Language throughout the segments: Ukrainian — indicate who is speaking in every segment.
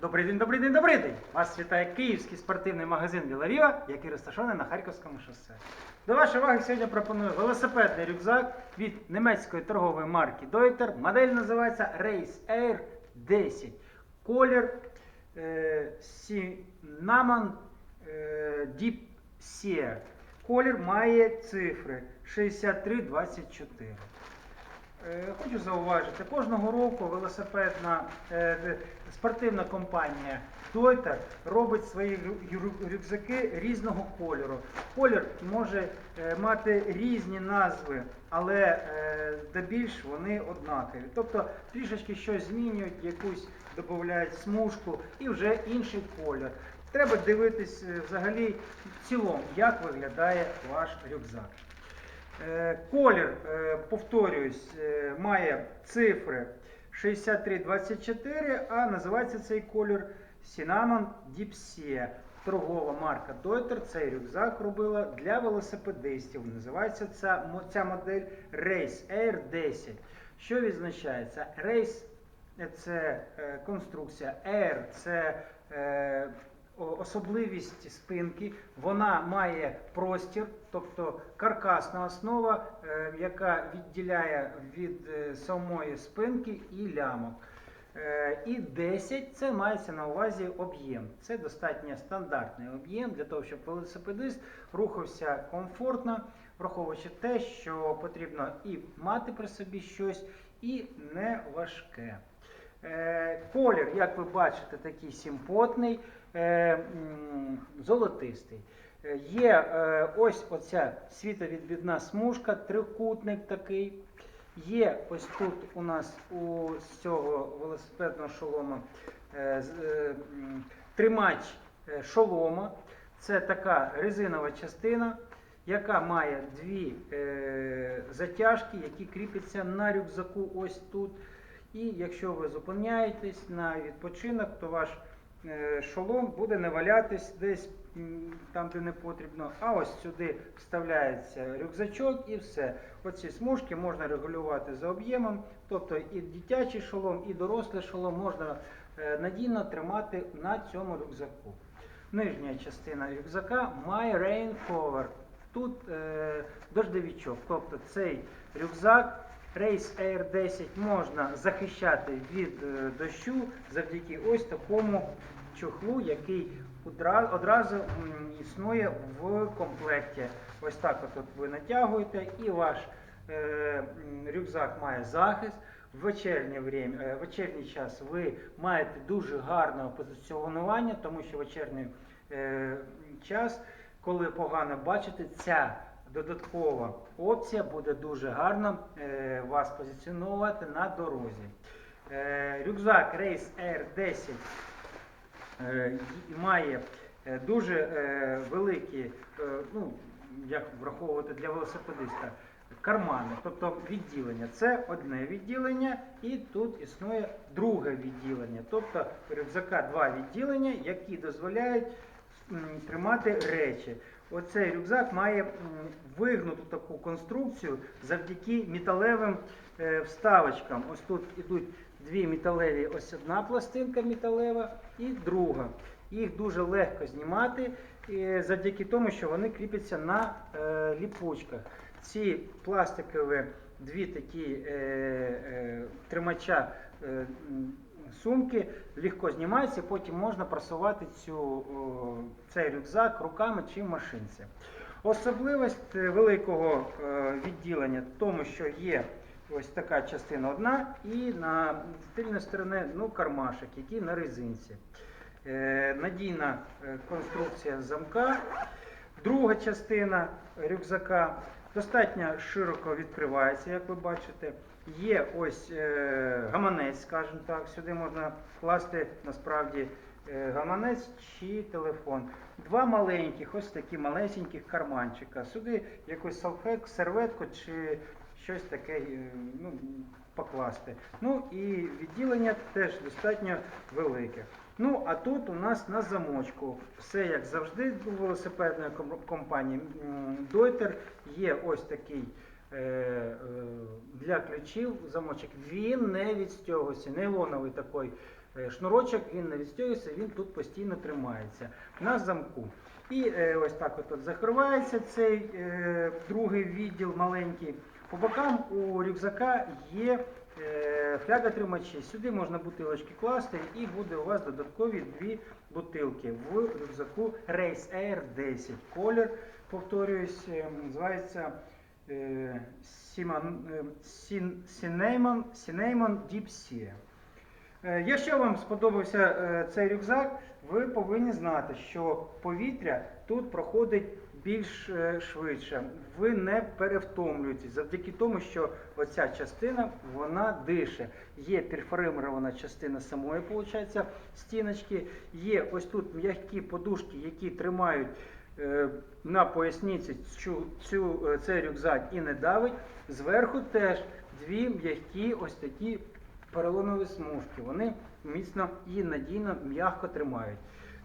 Speaker 1: Добрий день, добрий день, добрий день! Вас вітає київський спортивний магазин Вілавіва, який розташований на Харківському шосе. До вашої уваги сьогодні пропоную велосипедний рюкзак від німецької торгової марки Deuter. Модель називається Race Air 10. Колір е, Cinnamon е, Deep Sea. Колір має цифри 6324. Е, Хочу зауважити, кожного року велосипедна е, спортивна компанія Deuter робить свої рю- рю- рюкзаки різного кольору. Колір може е, мати різні назви, але здебільш вони однакові. Тобто трішечки щось змінюють, якусь додають смужку і вже інший колір. Треба дивитись взагалі в цілому, як виглядає ваш рюкзак. Е, Колір, е, повторююсь, е, має цифри 6324, а називається цей колір Cinnamon Deep Торгова марка Deuter цей рюкзак робила для велосипедистів. Називається ця, ця модель Race Air 10. Що відзначається? Race це конструкція, Air це особливість спинки. Вона має простір, тобто каркасна основа, е, яка відділяє від е, самої спинки і лямок. Е, І 10 це мається на увазі об'єм. Це достатньо стандартний об'єм для того, щоб велосипедист рухався комфортно, враховуючи те, що потрібно і мати при собі щось, і не важке. Е, Колір, як ви бачите, такий симпотний, е, золотистий. Е, Є ось оця світовідбідна смужка, трикутник такий. Є ось тут у нас у цього велосипедного шолома тримач шолома. Це така резинова частина, яка має дві затяжки, які кріпляться на рюкзаку ось тут. І якщо ви зупиняєтесь на відпочинок, то ваш е, шолом буде не валятись десь там, де не потрібно. А ось сюди вставляється рюкзачок і все. Оці смужки можна регулювати за об'ємом, тобто і дитячий шолом, і дорослий шолом можна е, надійно тримати на цьому рюкзаку. Нижня частина рюкзака має rain cover. Тут е, дождевичок, тобто цей рюкзак Race Air 10 можна захищати від е, дощу завдяки ось такому чохлу, який одразу існує в комплекті. Ось так от, ви натягуєте, і ваш е, рюкзак має захист. В е, вечірній час ви маєте дуже гарне позиціонування, тому що вечірній час, коли погано бачите, ця додаткова опція буде дуже гарно е, вас позиціонувати на дорозі. Е, рюкзак Race Air 10 е, має дуже великі, ну, як враховувати для велосипедиста, кармани, тобто відділення. Це одне відділення, і тут існує друге відділення. Тобто рюкзака два відділення, які дозволяють тримати речі. Оцей рюкзак має вигнуту таку конструкцію завдяки металевим е, вставочкам. Ось тут ідуть дві металеві, ось одна пластинка металева і друга. Їх дуже легко знімати завдяки тому, що вони кріпляться на е, ліпучках. Ці пластикові дві такі е, тримача сумки легко знімаються, потім можна просувати цю, цей рюкзак руками чи в машинці. Особливість е, великого е, відділення в тому, що є ось така частина одна, і на тильній стороні ну, кармашок, який на резинці. Е, Надійна конструкція замка. Друга частина рюкзака достатньо широко відкривається, як ви бачите. Є ось е, гаманець, скажімо так, сюди можна класти насправді е, гаманець чи телефон. Два маленьких, ось такі малесеньких карманчика. Сюди якусь салфет, серветку чи щось таке е, ну, покласти. Ну і відділення теж достатньо велике. Ну, а тут у нас на замочку. Все як завжди у велосипедної компанії Deuter є ось такий для ключів замочок. Він не відстягується, нейлоновий такий е, шнурочок, він не відстягується, він тут постійно тримається на замку. І е, ось так от, закривається цей е, другий відділ маленький. По бокам у рюкзака є е, фляготримачі. Сюди можна бутилочки класти, і буде у вас додаткові дві бутилки в рюкзаку Race Air 10. Колір, повторююсь, е, називається е, е, Cinnamon Deep Sea. Е, Якщо вам сподобався цей рюкзак, ви повинні знати, що повітря тут проходить більш швидше. Ви не перевтомлюєтесь завдяки тому, що оця частина вона дише. Є перфоримована частина самої, виходить, стіночки. Є ось тут м'які подушки, які тримають на поясниці цю, цю, е, цей рюкзак і не давить. Зверху теж дві м'які ось такі поролонові смужки. Вони міцно і надійно м'яко тримають.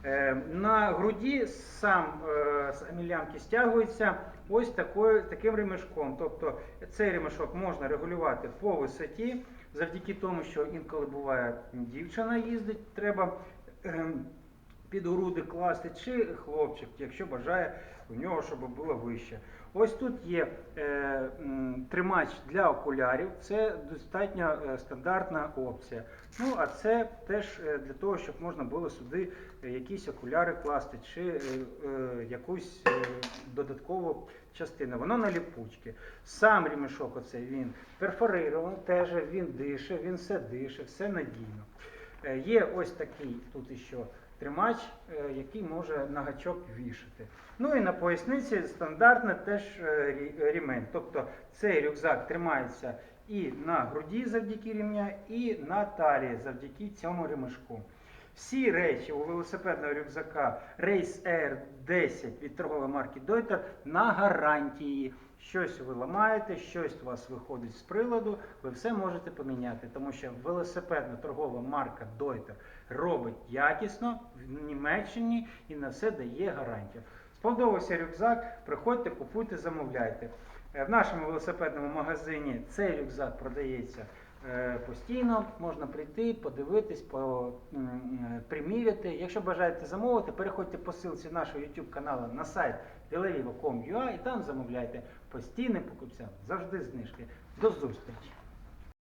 Speaker 1: Е, На груді сам е, самі лямки стягуються ось такою, таким ремешком. Тобто цей ремешок можна регулювати по висоті, завдяки тому, що інколи буває дівчина їздить, треба ем, під груди класти, чи хлопчик, якщо бажає у нього, щоб було вище. Ось тут є е, тримач для окулярів, це достатньо е, стандартна опція. Ну, а це теж е, для того, щоб можна було сюди е, якісь окуляри класти, чи е, е, якусь додаткову частину. Воно на ліпучки. Сам ремішок оцей він перфорирований, теж він дише, він все дише, все надійно. Є ось такий тут іще тримач, е, який може на гачок вішати. Ну і на поясниці стандартне теж е, рі- ремень. Тобто цей рюкзак тримається і на груді завдяки ремня, і на талії завдяки цьому ремешку. Всі речі у велосипедного рюкзака Race Air 10 від торгової марки Deuter на гарантії. Щось ви ламаєте, щось у вас виходить з приладу, ви все можете поміняти, тому що велосипедна торгова марка Deuter робить якісно в Німеччині і на все дає гарантію. Сподобався рюкзак, приходьте, купуйте, замовляйте. Е, В нашому велосипедному магазині цей рюкзак продається постійно. Можна прийти, подивитись, по, е, приміряти. Якщо бажаєте замовити, переходьте по ссылці нашого YouTube каналу на сайт delivivo.com.ua і там замовляйте постійним покупцям. Завжди знижки. До зустрічі!